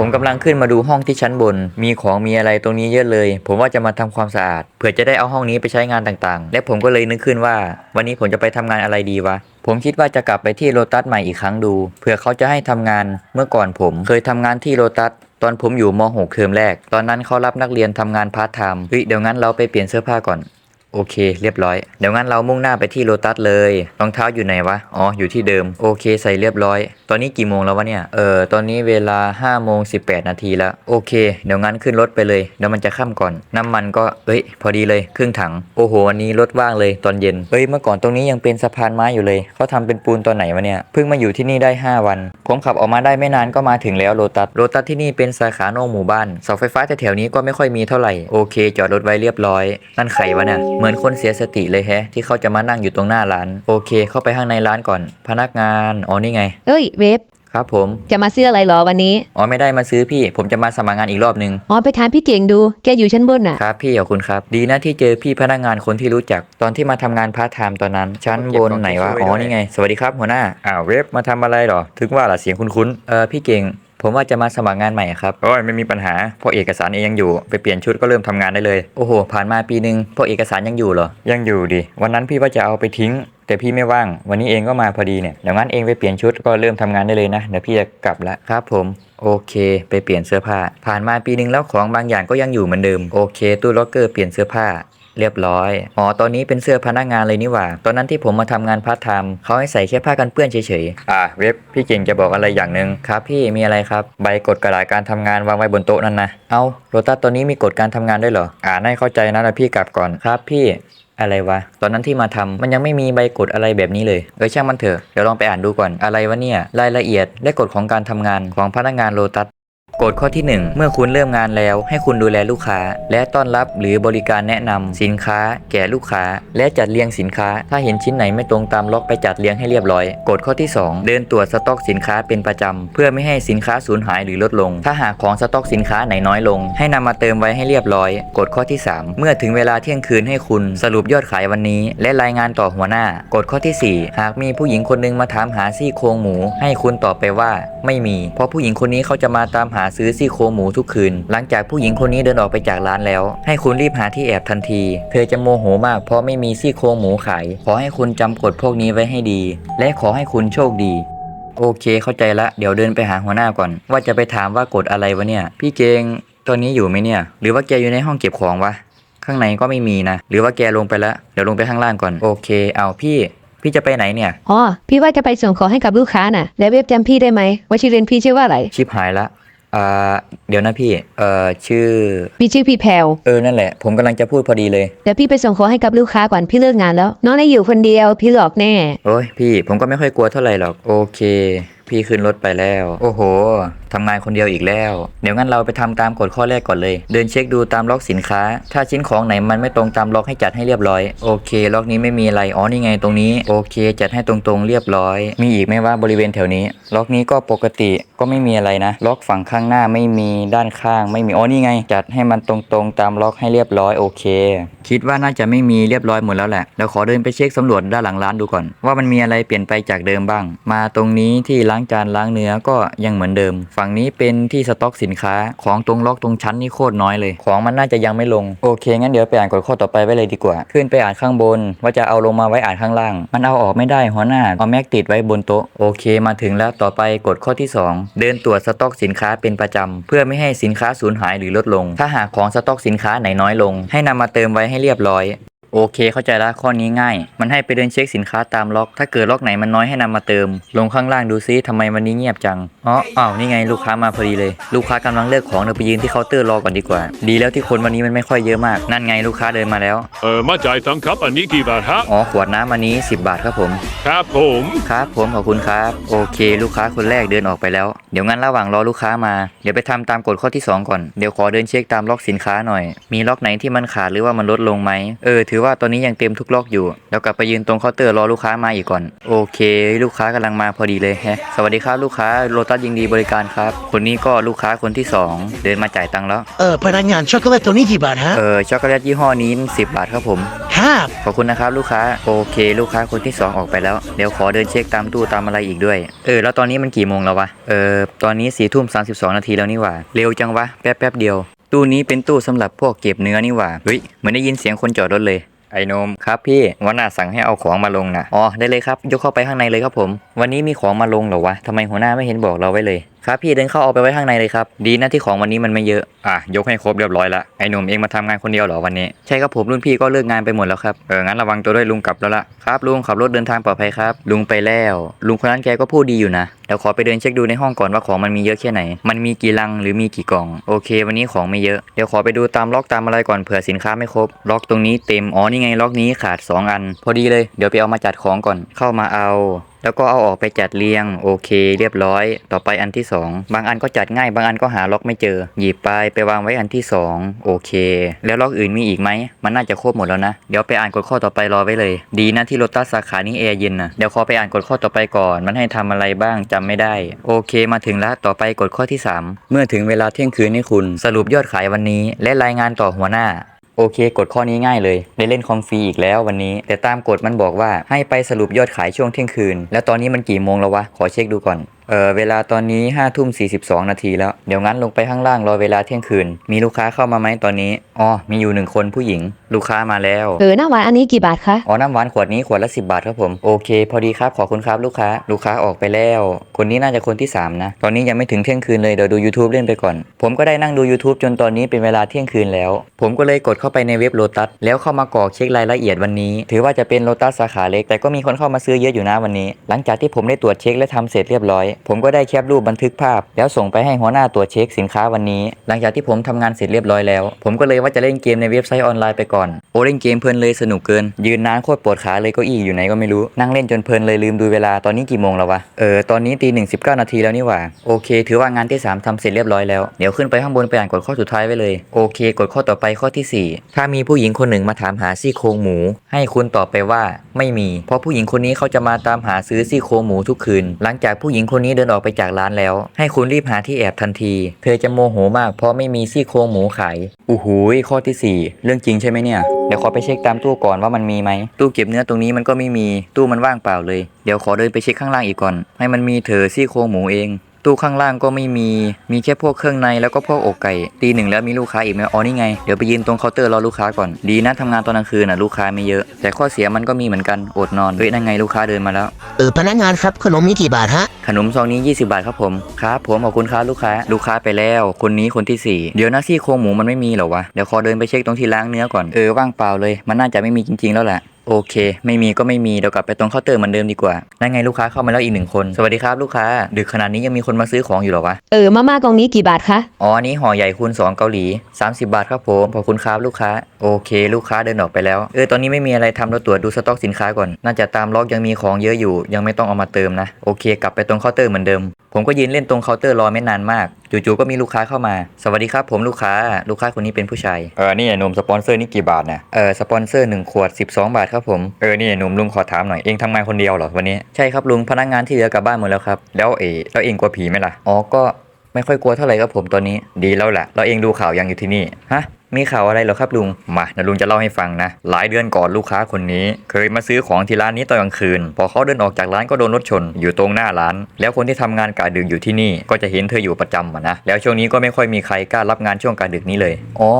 ผมกำลังขึ้นมาดูห้องที่ชั้นบน มีของมีอะไรตรงนี้เยอะเลย ผมว่าจะมาทำความสะอาด เผื่อจะได้เอาห้องนี้ไปใช้งานต่างๆ และผมก็เลยนึกขึ้นว่า วันนี้ผมจะไปทำงานอะไรดีวะ ผมคิดว่าจะกลับไปที่โลตัสใหม่อีกครั้งดู เผื่อเขาจะให้ทำงาน เมื่อก่อนผมเคยทำงานที่โลตัสตอนผมอยู่ม .6 เทอมแรก ตอนนั้นเขารับนักเรียนทำงานพาร์ทไทม์เฮ้ยเดี๋ยวงั้นเราไปเปลี่ยนเสื้อผ้าก่อน โอเค เรียบร้อย เดี๋ยวงั้นเรามุ่งหน้าไปที่โลตัสเลย รองเท้าอยู่ไหนวะ อ๋อ อยู่ที่เดิม โอเค ใส่เรียบร้อย ตอนนี้กี่โมงแล้ววะเนี่ย เออ ตอนนี้เวลา5โมง18นาทีแล้ว โอเค เดี๋ยวงั้นขึ้นรถไปเลย เดี๋ยวมันจะค่ำก่อน น้ำมันก็ เอ้ย พอดีเลย ครึ่งถัง โอ้โห วันนี้รถว่างเลยตอนเย็น เอ้ย เมื่อก่อนตรงนี้ยังเป็นสะพานไม้อยู่เลย เขาทำเป็นปูนตอนไหนวะเนี่ย เพิ่งมาอยู่ที่นี่ได้ 5 วัน ผมขับออกมาได้ไม่นานก็มาถึงแล้วโลตัส โลตัสที่นี่เป็นสาขาโนอกหมู่บ้าน เสาไฟฟ้าแถวๆนี้ก็ไม่ค่อยมีเท่าไหร่ โอเค จอดรถไว้เรียบร้อย นั่นไขวะเนี่ยมือนคนเสียสติเลยแฮะ ที่เขาจะมานั่งอยู่ตรงหน้าร้าน โอเค เข้าไปข้างในร้านก่อน พนักงานอ๋อนี่ไง เอ้ยเวฟครับผม จะมาซื้ออะไรเหรอวันนี้ อ๋อไม่ได้มาซื้อพี่ ผมจะมาสมัครงานอีกรอบนึง อ๋อไปถามพี่เก่งดู แกอยู่ชั้นบนน่ะ ครับพี่ขอบคุณครับ ดีนะที่เจอพี่พนักงานคนที่รู้จัก ตอนที่มาทำงานพาร์ทไทม์ตอนนั้น ชั้นบนไหนวะ อ๋อนี่ไง สวัสดีครับหัวหน้า อ้าวเว็บมาทำอะไรหรอ ถึงว่าล่ะเสียงคุ้นๆ เออพี่เก่ง ผมว่าจะมาสมัครงานใหม่ครับโอ้ยไม่มีปัญหาเพราะเอกสารเองยังอยู่ ไปเปลี่ยนชุดก็เริ่มทำงานได้เลย โอ้โห ผ่านมาปีนึงเพราะเอกสารยังอยู่เหรอ ยังอยู่ดิ วันนั้นพี่ว่าจะเอาไปทิ้ง แต่พี่ไม่ว่าง วันนี้เองก็มาพอดีเนี่ยเดี๋ยวงั้นเองไปเปลี่ยนชุดก็เริ่มทำงานได้เลยนะ เดี๋ยวพี่จะกลับละครับผมโอเค ไปเปลี่ยนเสื้อผ้า ผ่านมาปีนึงแล้วของบางอย่างก็ยังอยู่เหมือนเดิม โอเค ตู้ล็อกเกอร์เปลี่ยนเสื้อผ้า เรียบร้อยอ๋อตอนนี้เป็นเสื้อพนักงานเลยนี่หว่า ตอนนั้นที่ผมมาทำงานพาร์ทไทม์เขาให้ใส่แค่ผ้ากันเปื้อนเฉยๆ อ่าเว็บพี่เก่งจะบอกอะไรอย่างหนึ่งครับ พี่มีอะไรครับ ใบกฎกระดาษการทำงานวางไว้บนโต๊ะนั่นนะ เอาโรตัสตัวนี้มีกฎการทำงานด้วยเหรอ อ่านให้เข้าใจนะแล้วพี่กลับก่อนครับพี่อะไรวะ ตอนนั้นที่มาทำมันยังไม่มีใบกฎอะไรแบบนี้เลย เออช่างมันเถอะ เดี๋ยวลองไปอ่านดูก่อน อะไรวะเนี่ย รายละเอียดและกฎของการทำงานของพนักงานโลตัส กฎข้อที่ 1 เมื่อคุณเริ่มงานแล้ว ให้คุณดูแลลูกค้า และต้อนรับหรือบริการแนะนำสินค้า แก่ลูกค้า และจัดเรียงสินค้า ถ้าเห็นชิ้นไหนไม่ตรงตามล็อกไปจัดเรียงให้เรียบร้อย กฎข้อที่ 2 เดินตรวจสต็อกสินค้าเป็นประจำเพื่อไม่ให้สินค้าสูญหายหรือลดลง ถ้าหากของสต็อกสินค้าไหนน้อยลง ให้นำมาเติมไว้ให้เรียบร้อย กฎข้อที่ 3 เมื่อถึงเวลาเที่ยงคืนให้คุณสรุปยอดขายวันนี้ และรายงานต่อหัวหน้า กฎข้อทีสี่4 หากมีผู้หญิงคนหนึงมาถามหาซี่โครงหมู ให้คุณตอบไปว่า ไม่มี เพราะผู้หญิงคนนี้เขาจะมาตามหาซื้อซี่โครงหมูทุกคืน หลังจากผู้หญิงคนนี้เดินออกไปจากร้านแล้ว ให้คุณรีบหาที่แอบทันที เธอจะโมโหมากเพราะไม่มีซี่โครงหมูขาย ขอให้คุณจำกฎพวกนี้ไว้ให้ดี และขอให้คุณโชคดีโอเคเข้าใจละ เดี๋ยวเดินไปหาหัวหน้าก่อน ว่าจะไปถามว่ากฎอะไรวะเนี่ย พี่เกงตอนนี้อยู่ไหมเนี่ย หรือว่าแกอยู่ในห้องเก็บของวะ ข้างในก็ไม่มีนะ หรือว่าแกลงไปแล้วเดี๋ยวลงไปข้างล่างก่อน โอเค เอาพี่ พี่จะไปไหนเนี่ย อ๋อ พี่ว่าจะไปส่งของให้กับลูกค้าน่ะ แล้วเวฟจำพี่ได้ไหมว่าชื่อเรียนพี่ชื่อว่าอะไร ชิบหายละ อ่าเดี๋ยวนะพี่ เอ่อชื่อ พี่ชื่อพี่แพลวเออนั่นแหละ ผมกำลังจะพูดพอดีเลย เดี๋ยวพี่ไปส่งของให้กับลูกค้าก่อนพี่เลิกงานแล้ว น้องได้อยู่คนเดียวพี่หลอกแน่ โอ้ยพี่ ผมก็ไม่ค่อยกลัวเท่าไหร่หรอก โอเค พี่ขึ้นรถไปแล้ว โอ้โหทำงานคนเดียวอีกแล้ว เดี๋ยวงั้นเราไปทำตามกฎข้อแรกก่อนเลย เดินเช็คดูตามล็อกสินค้า ถ้าชิ้นของไหนมันไม่ตรงตามล็อกให้จัดให้เรียบร้อย โอเค ล็อกนี้ไม่มีอะไร อ๋อนี่ไงตรงนี้ โอเค จัดให้ตรงๆเรียบร้อย มีอีกไหมว่าบริเวณแถวนี้ ล็อกนี้ก็ปกติก็ไม่มีอะไรนะ ล็อกฝั่งข้างหน้าไม่มีด้านข้าง ไม่มี อ๋อนี่ไง จัดให้มันตรงๆ ตามล็อกให้เรียบร้อย โอเค คิดว่าน่าจะไม่มีเรียบร้อยหมดแล้วแหละเดี๋ยวขอเดินไปเช็คสำรวจด้านหลังร้านดูก่อน ว่ามันมีอะไรเปลี่ยนไปจากเดิมบ้าง มาตรงนี้ที่ล้างจานล้างเนื้อก็ยังเหมือนเดิม ฝั่งนี้เป็นที่สต็อกสินค้าของตรงล็อกตรงชั้นนี่โคตรน้อยเลย ของมันน่าจะยังไม่ลงโอเคงั้นเดี๋ยวไปอ่านกฎข้อต่อไปไว้เลยดีกว่า ขึ้นไปอ่านข้างบน ว่าจะเอาลงมาไว้อ่านข้างล่าง มันเอาออกไม่ได้หัวหน้าเอาแม็กติดไว้บนโต๊ะโอเค มาถึงแล้วต่อไปกฎข้อที่ 2 เดินตรวจสต็อกสินค้าเป็นประจำเพื่อไม่ให้สินค้าสูญหายหรือลดลง ถ้าหากของสต็อกสินค้าไหนน้อยลง ให้นำมาเติมไว้ให้เรียบร้อย โอเคเข้าใจละข้อนี้ง่าย มันให้ไปเดินเช็คสินค้าตามล็อก ถ้าเกิดล็อกไหนมันน้อยให้นำมาเติม ลงข้างล่างดูซิทำไมวันนี้เงียบจังอ๋ออ้าวนี่ไงลูกค้ามาพอดีเลย ลูกค้ากำลังเลือกของเดี๋ยวไปยืนที่เคาน์เตอร์รอก่อนดีกว่า ดีแล้วที่คนวันนี้มันไม่ค่อยเยอะมาก นั่นไงลูกค้าเดินมาแล้ว เออมาจ่ายตังค์ครับอันนี้กี่บาทฮะอ๋อขวดน้ำอันนี้ 10 บาทครับผม ครับผมครับผมขอบคุณครับ โอเค ลูกค้าคนแรกเดินออกไปแล้ว เดี๋ยวงั้นระหว่างรอลูกค้ามา เดี๋ยวไปทำตามกฎข้อที่ 2 ก่อน เดี๋ยวขอเดินเช็คตามล็อกสินค้าหน่อย มีล็อกไหนที่มันขาดหรือว่ามันลดลงไหมเออถือว่าว่าตอนนี้ยังเต็มทุกล็อกอยู่แล้วกลับไปยืนตรงเคาน์เตอร์รอลูกค้ามาอีกก่อน โอเค ลูกค้ากำลังมาพอดีเลยแฮะสวัสดีครับลูกค้าโลตัสยิงดีบริการครับ คนนี้ก็ลูกค้าคนที่สองเดินมาจ่ายตังค์แล้ว เออพนักงานช็อกโกแลตตัวนี้กี่บาทฮะ เออช็อกโกแลตยี่ห้อนี้ 10 บาทครับผมห้าขอบคุณนะครับลูกค้าโอเค ลูกค้าคนที่สองออกไปแล้ว เดี๋ยวขอเดินเช็คตามตู้ตามอะไรอีกด้วย เออ แล้วตอนนี้มันกี่โมงแล้ววะ เออ ตอนนี้สี่ทุ่มสานาทีแล้วนี่หว่า เร็วจังวะ แป๊บแป๊บเดียว ตู้นี้เป็นตู้สำหรับพวกเก็บเนื้อนี่หว่า เฮ้ย เหมือนได้ยินเสียงคนจอดรถเลย ไอ้นมครับพี่วันหน้าสั่งให้เอาของมาลงนะอ๋อได้เลยครับ ยกเข้าไปข้างในเลยครับผม วันนี้มีของมาลงเหรอวะทำไมหัวหน้าไม่เห็นบอกเราไว้เลย ครับพี่เดินเข้าเอาไปไว้ข้างในเลยครับ ดีนะที่ของวันนี้มันไม่เยอะ อะยกให้ครบเรียบร้อยละไอ้หนุ่มเองมาทำงานคนเดียวเหรอวันนี้ ใช่ครับผมรุ่นพี่ก็เลิกงานไปหมดแล้วครับ เอองั้นระวังตัวด้วยลุงกลับแล้วละครับลุงขับรถเดินทางปลอดภัยครับ ลุงไปแล้ว ลุงคนนั้นแกก็พูดดีอยู่นะเดี๋ยวขอไปเดินเช็คดูในห้องก่อนว่าของมันมีเยอะแค่ไหน มันมีกี่ลังหรือมีกี่กล่อง โอเค วันนี้ของไม่เยอะเดี๋ยวขอไปดูตามล็อกตามอะไรก่อนเผื่อสินค้าไม่ครบ ล็อกตรงนี้เต็มอ๋อนี่ไงล็อกนี้ขาด 2 อัน พอดีเลยเดี๋ยวไปเอามาจัดของก่อนเข้ามาเอา แล้วก็เอาออกไปจัดเรียงโอเค เรียบร้อย ต่อไปอันที่ 2 บางอันก็จัดง่าย บางอันก็หาล็อกไม่เจอ หยิบไปไปวางไว้อันที่ 2 โอเค แล้วล็อกอื่นมีอีกไหมมันน่าจะครบหมดแล้วนะ เดี๋ยวไปอ่านกฎข้อต่อไปรอไว้เลย ดีนะที่โลตัสสาขานี้แอร์เย็นนะเดี๋ยวขอไปอ่านกฎข้อต่อไปก่อน มันให้ทำอะไรบ้างจำไม่ได้ โอเค มาถึงแล้วต่อไปกฎข้อที่ 3 เมื่อถึงเวลาเที่ยงคืนนี่คุณ สรุปยอดขายวันนี้ และรายงานต่อหัวหน้า โอเค กดข้อนี้ง่ายเลย ได้เล่นคอมฟรีอีกแล้ววันนี้ แต่ตามกฎมันบอกว่าให้ไปสรุปยอดขายช่วงเที่ยงคืน แล้วตอนนี้มันกี่โมงแล้ววะ ขอเช็คดูก่อน เออเวลาตอนนี้5้าทุ่มสีนาทีแล้ว เดี๋ยวงั้นลงไปข้างล่างรอเวลาเที่ยงคืน มีลูกค้าเข้ามาไหมตอนนี้ อ๋อ มีอยู่หนึ่งคนผู้หญิง ลูกค้ามาแล้ว เออหน้าหวานอันนี้กี่บาทคะ อ๋อ น้ำหวานขวดนี้ขวดละ 10 บาทครับผม โอเค พอดีครับ ขอบคุณครับลูกค้า ลูกค้าออกไปแล้ว คนนี้น่าจะคนที่ 3 นะ ตอนนี้ยังไม่ถึงเที่ยงคืนเลย เดี๋ยวดู YouTube เล่นไปก่อน ผมก็ได้นั่งดู YouTube จนตอนนี้เป็นเวลาเที่ยงคืนแล้ว ผมก็เลยกดเข้าไปในเว็บโลตัสแล้วเข้ามากรอกเช็ครายละเอียดวันนี้ ถือว่าจะเป็นโลตัสสาขาเล็ก แต่ก็มีคนเข้ามาซื้อเยอะอยู่นะวันนี้ หลังจากที่ผมได้ตรวจเช็คและทำเสร็จเรียบร้อยผมก็ได้แคปรูปบันทึกภาพ แล้วส่งไปให้หัวหน้าตรวจเช็คสินค้าวันนี้ หลังจากที่ผมทำงานเสร็จเรียบร้อยแล้ว ผมก็เลยว่าจะเล่นเกมในเว็บไซต์ออนไลน์ไปก่อน โอ้เล่นเกมเพลินเลยสนุกเกิน ยืนนานโคตรปวดขาเลยก็อี้อยู่ไหนก็ไม่รู้ นั่งเล่นจนเพลินเลยลืมดูเวลา ตอนนี้กี่โมงแล้ววะ เออ ตอนนี้ตีหนึ่งสิบเก้านาทีแล้วนี่หว่า โอเค ถือว่างานที่ 3ทำเสร็จเรียบร้อยแล้ว เดี๋ยวขึ้นไปข้างบนไปอ่านกฎข้อสุดท้ายไว้เลย โอเคกฎข้อต่อไปข้อทีสี่ 4 ถ้ามีผู้หญิงคนหนึ่งมาถามหาซี่โครงหมู ให้คุณตอบไปว่า ไม่มี เพราะผู้หญิงคนนี้เขาจะมาตามหาซื้อซี่โครงหมูทุกคืน หลังจากผู้หญิงคนนี้เดินออกไปจากร้านแล้ว ให้คุณรีบหาที่แอบทันที เธอจะโมโหมากเพราะไม่มีซี่โครงหมูขายอู้หูยข้อที่สี่เรื่องจริงใช่ไหมเนี่ย เดี๋ยวขอไปเช็คตามตู้ก่อนว่ามันมีไหม ตู้เก็บเนื้อตรงนี้มันก็ไม่มี ตู้มันว่างเปล่าเลย เดี๋ยวขอเดินไปเช็คข้างล่างอีกก่อน ให้มันมีเธอซี่โครงหมูเอง ตู้ข้างล่างก็ไม่มี มีแค่พวกเครื่องในแล้วก็พวกอกไก่ ตีหนึ่งแล้วมีลูกค้าอีกไหมอ๋อนี่ไง เดี๋ยวไปยืนตรงเคาน์เตอร์รอลูกค้าก่อน ดีนะทำงานตอนกลางคืนน่ะลูกค้าไม่เยอะ แต่ข้อเสียมันก็มีเหมือนกัน อดนอน เฮ้ยนั่นไงลูกค้าเดินมาแล้ว เออพนักงานครับขนมนี้กี่บาทฮะ ขนมซองนี้ 20 บาทครับผม ครับผมขอบคุณครับลูกค้า ลูกค้าไปแล้ว คนนี้คนที่สี่เดี๋ยวนะซี่โครงหมูมันไม่มีเหรอวะ เดี๋ยวขอเดินไปเช็คตรงที่ล้างเนื้อก่อน เออว่างเปล่าเลย มันน่าจะไม่มีจริง ๆ แล้วแหละ โอเค ไม่มีก็ไม่มีเดี๋ยวกลับไปตรงเคาน์เตอร์เหมือนเดิมดีกว่านั่นไงลูกค้าเข้ามาแล้วอีกหนึ่งคน สวัสดีครับลูกค้า ดึกขนาดนี้ยังมีคนมาซื้อของอยู่เหรอวะ เออ มาม่ากล่องนี้กี่บาทคะ อ๋ออันนี้ห่อใหญ่คูณ2เกาหลี 30 บาทครับผม ขอบคุณครับลูกค้า โอเค ลูกค้าเดินออกไปแล้ว เออ ตอนนี้ไม่มีอะไรทำเราตรวจดูสต็อกสินค้าก่อน น่าจะตามล็อกยังมีของเยอะอยู่ ยังไม่ต้องเอามาเติมนะ โอเค กลับไปตรงเคาน์เตอร์เหมือนเดิม ผมก็ยืนเล่นตรงเคาน์เตอร์รอไม่นานมาก จู่ๆ ก็มีลูกค้าเข้ามา สวัสดีครับผมลูกค้า ลูกค้าคนนี้เป็นผู้ชาย เออ นี่หนุ่มสปอนเซอร์นี่กี่บาทเนี่ยเออ สปอนเซอร์1ขวด 12 บาทครับผม เออนี่หนุ่มลุงขอถามหน่อยเองทำงานคนเดียวเหรอวันนี้ ใช่ครับลุงพนักงานที่เหลือกลับบ้านหมดแล้วครับ แล้วเอแล้วเองกลัวผีไหมล่ะ อ๋อก็ไม่ค่อยกลัวเท่าไหร่ครับผมตอนนี้ ดีแล้วแหละแล้วเองดูข่าวยังอยู่ที่นี่ ฮะ มีข่าวอะไรเหรอครับลุง มาเดี๋ยวลุงจะเล่าให้ฟังนะ หลายเดือนก่อนลูกค้าคนนี้ เคยมาซื้อของที่ร้านนี้ตอนกลางคืน พอเขาเดินออกจากร้านก็โดนรถชน อยู่ตรงหน้าร้าน แล้วคนที่ทำงานกะดึกอยู่ที่นี่ ก็จะเห็นเธออยู่ประจำอะนะ แล้วช่วงนี้ก็ไม่ค่อยมีใครกล้ารับงานช่วงกะดึกนี้เลย อ๋อ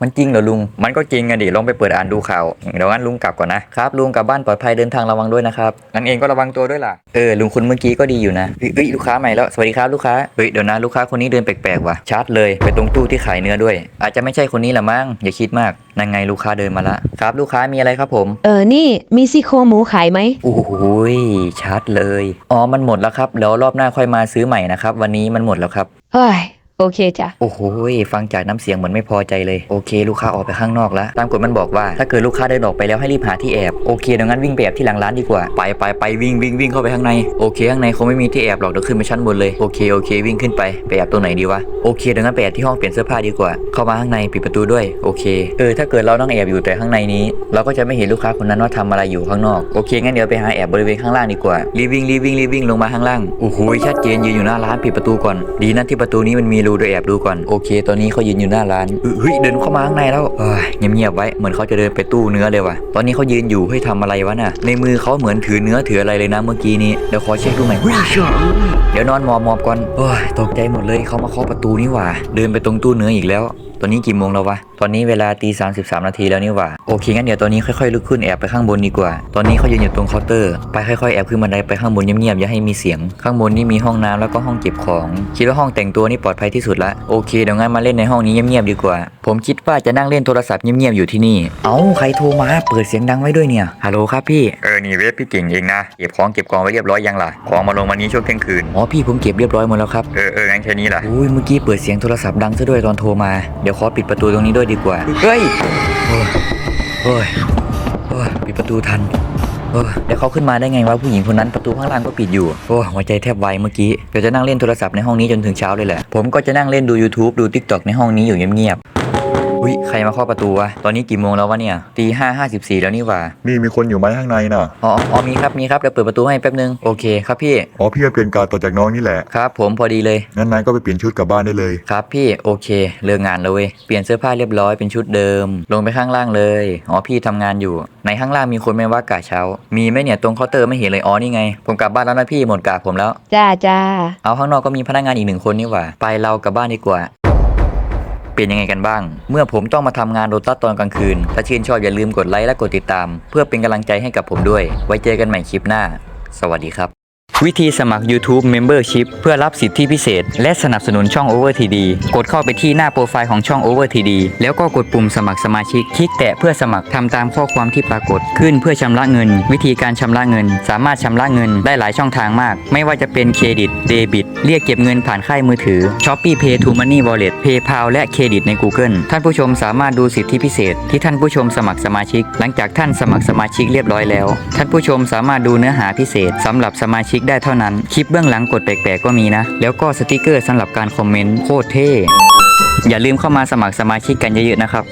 มันจริงเหรอลุง มันก็จริงอะดิ ลองไปเปิดอ่านดูข่าว เดี๋ยวงั้นลุงกลับก่อนนะครับลุงกลับบ้านปลอดภัยเดินทางระวังด้วยนะครับนั่นเองก็ระวังตัวด้วยล่ะ เออลุงคุณเมื่อกี้ก็ดีอยู่นะเฮ้ยเฮ้ยลูกค้าใหม่แล้ว สวัสดีครับลูกค้า เฮ้ยเดี๋ยวนะลูกค้าคนนี้เดินแปลกๆว่ะชัดเลยไปตรงตู้ที่ขายเนื้อด้วย อาจจะไม่ใช่คนนี้ละมั้งอย่าคิดมากนั่นไงลูกค้าเดินมาละครับ ลูกค้ามีอะไรครับผม เออ นี่มีซี่โครงหมูขายไหมโอ้โหยชัดเลย อ๋อ มันหมดแล้วครับ เดี๋ยวรอบหน้าค่อยมาซื้อใหม่นะครับ วันนี้มันหมดแล้วครับ เฮ้ย โอเคจ้ะ โอ้โหยฟังจากน้ำเสียงเหมือนไม่พอใจเลย โอเค ลูกค้าออกไปข้างนอกแล้ว ตามกฎมันบอกว่า ถ้าเกิดลูกค้าเดินออกไปแล้วให้รีบหาที่แอบ โอเคดังนั้นวิ่งไปแอบที่หลังร้านดีกว่า ไปไปไปวิ่งวิ่งวิ่งเข้าไปข้างใน โอเค ข้างในคงไม่มีที่แอบหรอก เดี๋ยวขึ้นไปชั้นบนเลย โอเค โอเค วิ่งขึ้นไป ไปแอบตรงไหนดีวะ โอเคดังนั้นไปแอบที่ห้องเปลี่ยนเสื้อผ้าดีกว่า เข้ามาข้างในปิดประตูด้วย โอเค เออ ถ้าเกิดเราต้องแอบอยู่แต่ข้างในนี้ เราก็จะไม่เห็นลูกค้าคนนั้นว่าทำอะไรอยู่ข้างนอก โอเค งั้นเดี๋ยวไปหาแอบบริเวณข้างล่างดีกว่า รีบวิ่งรีบวิ่งรีบวิ่งลงมาข้างล่าง โอ้โหชัดเจนยืนอยู่หน้าร้านปิดประตูก่อน ดีนะที่ประตูนี้มันมีรูเดี๋ยแอบดูก่อนโอเค ตอนนี้เขายืนอยู่หน้าร้านเฮ้ยเดินเข้ามาข้างในแล้วเอ้ยเงียบๆไว้เหมือนเขาจะเดินไปตู้เนื้อเลยว่ะตอนนี้เขายืนอยู่เฮ้ยทำอะไรวะน่ะในมือเขาเหมือนถือเนื้อถืออะไรเลยนะเมื่อกี้นี้เดี๋ยวขอเช็คดูหน่อยเฮ้ยเชื่อเดี๋ยวนอนมอบมอบก่อนโอ้ยตกใจหมดเลยเขามาเคาะประตูนี่หว่า เดินไปตรงตู้เนื้ออีกแล้ว ตอนนี้กี่โมงแล้ววะ ตอนนี้เวลาตีสามสิบสามนาทีแล้วนี่หว่าโอเคงั้นเดี๋ยวตอนนี้ค่อยๆลุกขึ้นแอบไปข้างบนดีกว่า ตอนนี้เขายืนอยู่ตรงเคาน์เตอร์ไปค่อยๆแอบขึ้นบันไดไปข้างบนเงียบๆอย่าให้มีเสียง ข้างบนนี่มีห้องน้ำแล้วก็ห้องเก็บของ คิดว่าห้องแต่งตัวนี่ปลอดภัยที่สุดละโอเคเดี๋ยวงั้นมาเล่นในห้องนี้เงียบๆดีกว่า ผมคิดว่าจะนั่งเล่นโทรศัพท์เงียบๆอยู่ที่นี่ เอ้าใครโทรมาเปิดเสียงดังไว้ด้วยเนี่ยฮัลโหลครับพี่เออนี่เวฟพี่เก่งเองนะเก็บของเก็บกองไว้เรียบร้อยยังล่ะของมาลงวันนี้ช่วงเที่ยงคืนอ๋อพี่ผมเก็บเรียบร้อยหมดแล้วครับเออเอองั้นแค่นี้ล่ะอุ้ยเมื่อกี้เปิดเสียงโทรศัพท์ดังซะด้วยตอนโทรมาเดี๋ยวขอปิดประตูตรงนี้ด้วยดีกว่า เฮ้ย โอ้ยโอ้ยโอ้ยปิดประตูทันเอ้ยเดี๋ยวเขาขึ้นมาได้ไงวะผู้หญิงคนนั้นประตูข้างล่างก็ปิดอยู่โอ้ยหัวใจแทบวายเมื่อกี้เดี๋ยวจะนั่งเล่นโทรศัพท์ในห้องนี้จนถึงเช้าเลยแหละ ผมก็จะนั่งเล่นดู YouTube ดู TikTok ในห้องนี้อยู่เงียบ ใครมาเคาะประตูวะ ตอนนี้กี่โมงแล้ววะเนี่ย ตีห้าห้าสิบสี่แล้วนี่หว่า นี่มีคนอยู่ไหมข้างในน่ะ อ๋ออ๋อมีครับ มีครับ เดี๋ยวเปิดประตูให้แป๊บนึง โอเคครับพี่ อ๋อพี่ก็เปลี่ยนการต่อจากน้องนี่แหละ ครับผมพอดีเลย งั้นนายก็ไปเปลี่ยนชุดกลับบ้านได้เลย ครับพี่ โอเคเลิกงานแล้วเว้ย เปลี่ยนเสื้อผ้าเรียบร้อยเป็นชุดเดิม ลงไปข้างล่างเลย อ๋อพี่ทำงานอยู่ ในข้างล่างมีคนไหม่ว่ากะเช้า มีไหมเนี่ยตรงเคาน์เตอร์ไม่เห็นเลย อ๋อนี่ไง ผมกลับบ้านแล้วนะพี่หมดกะผมแล้ว จ้าจ้าเอาข้างนอกก็มีพนักงานอีกหนึ่งคนนี่หว่า ไปเรากลับบ้านดีกว่า เป็นยังไงกันบ้าง เมื่อผมต้องมาทำงานโรตัสตอนกลางคืน ถ้าชื่นชอบอย่าลืมกดไลค์และกดติดตาม เพื่อเป็นกำลังใจให้กับผมด้วย ไว้เจอกันใหม่คลิปหน้า สวัสดีครับ วิธีสมัคร YouTube Membership เพื่อรับสิทธิพิเศษ และสนับสนุนช่อง Over TD กดเข้าไปที่หน้าโปรไฟล์ของช่อง Over TD แล้วก็กดปุ่มสมัครสมาชิก คลิกแตะเพื่อสมัครทำตามข้อความที่ปรากฏขึ้นเพื่อชำระเงิน วิธีการชำระเงิน สามารถชำระเงินได้หลายช่องทางมาก ไม่ว่าจะเป็นเครดิตเดบิตเรียกเก็บเงินผ่านค่ายมือถือ Shopee Pay to Money Wallet PayPal และเครดิตใน Google ท่านผู้ชมสามารถดูสิทธิพิเศษ ที่ท่านผู้ชมสมัครสมาชิก หลังจากท่านสมัครสมาชิกเรียบร้อยแล้ว ท่านผู้ชมสามารถดูเนื้อหาพิเศษสำหรับสมาชิกได้เท่านั้น คลิปเบื้องหลังกดแปลกๆก็มีนะ แล้วก็สติกเกอร์สำหรับการคอมเมนต์โคตรเท่ อย่าลืมเข้ามาสมัครสมาชิกกันเยอะๆนะครับ